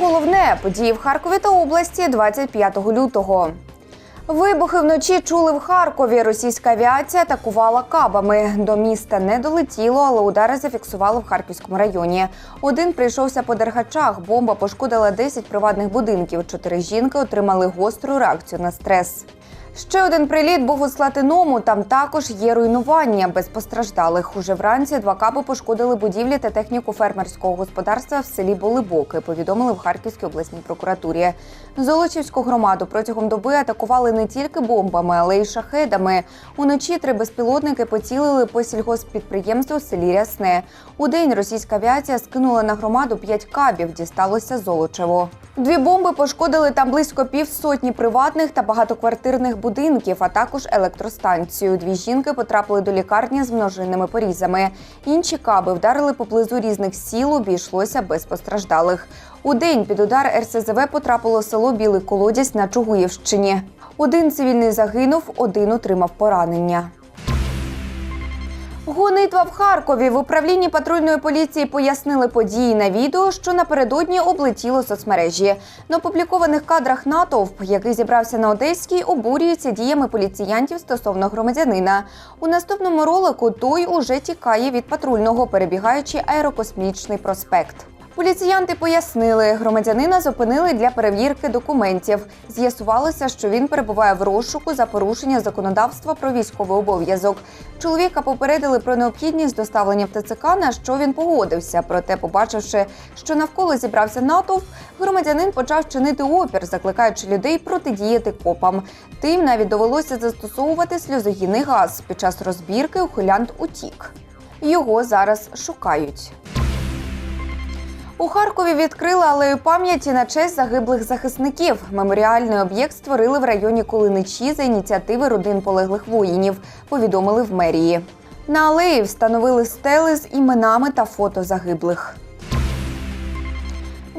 головне події в Харкові та області 25 лютого. Вибухи вночі чули в Харкові. Російська авіація атакувала кабами. До міста не долетіло, але удари зафіксували в Харківському районі. Один прийшовся по Дергачах. Бомба пошкодила 10 приватних будинків. Чотири жінки отримали гостру реакцію на стрес. Ще один приліт був у Слатиному. Там також є руйнування без постраждалих. Уже вранці два каби пошкодили будівлі та техніку фермерського господарства в селі Болибоки. Повідомили в Харківській обласній прокуратурі. Золочівську громаду протягом доби атакували не тільки бомбами, але й шахедами. Уночі три безпілотники поцілили по сільгосппідприємству в селі Рясне. У день російська авіація скинула на громаду п'ять кабів. Дісталося Золочево. Дві бомби пошкодили там близько півсотні приватних та багатоквартирних будинків, а також електростанцію. Дві жінки потрапили до лікарні з множинними порізами. Інші каби вдарили поблизу різних сіл. Обійшлося без постраждалих. У день під удар РСЗВ потрапило село Білий Колодязь на Чугуївщині. Один цивільний загинув, один отримав поранення. Гонитва в Харкові в управлінні патрульної поліції пояснили події на відео, що напередодні облетіло соцмережі. На опублікованих кадрах натовп, який зібрався на Одеській, обурюється діями поліціянтів стосовно громадянина. У наступному ролику той уже тікає від патрульного, перебігаючи аерокосмічний проспект. Поліціянти пояснили, громадянина зупинили для перевірки документів. З'ясувалося, що він перебуває в розшуку за порушення законодавства про військовий обов'язок. Чоловіка попередили про необхідність доставлення в ТЦК, на що він погодився. Проте, побачивши, що навколо зібрався натовп, громадянин почав чинити опір, закликаючи людей протидіяти копам. Тим навіть довелося застосовувати сльозогінний газ. Під час розбірки ухилянт утік. Його зараз шукають. У Харкові відкрили алею пам'яті на честь загиблих захисників. Меморіальний об'єкт створили в районі Кулиничі за ініціативи родин полеглих воїнів. Повідомили в мерії. На алеї встановили стели з іменами та фото загиблих.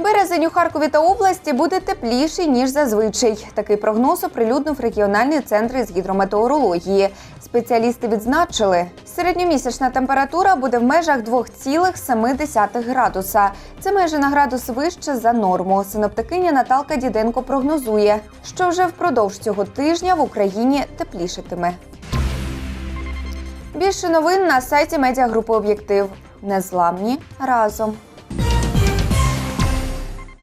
Березень у Харкові та області буде тепліший ніж зазвичай. Такий прогноз оприлюднив регіональний центр з гідрометеорології. Спеціалісти відзначили, середньомісячна температура буде в межах 2,7 градуса. Це майже на градус вище за норму. Синоптикиня Наталка Діденко прогнозує, що вже впродовж цього тижня в Україні теплішатиме. Більше новин на сайті медіагрупи Об'єктив. Незламні разом.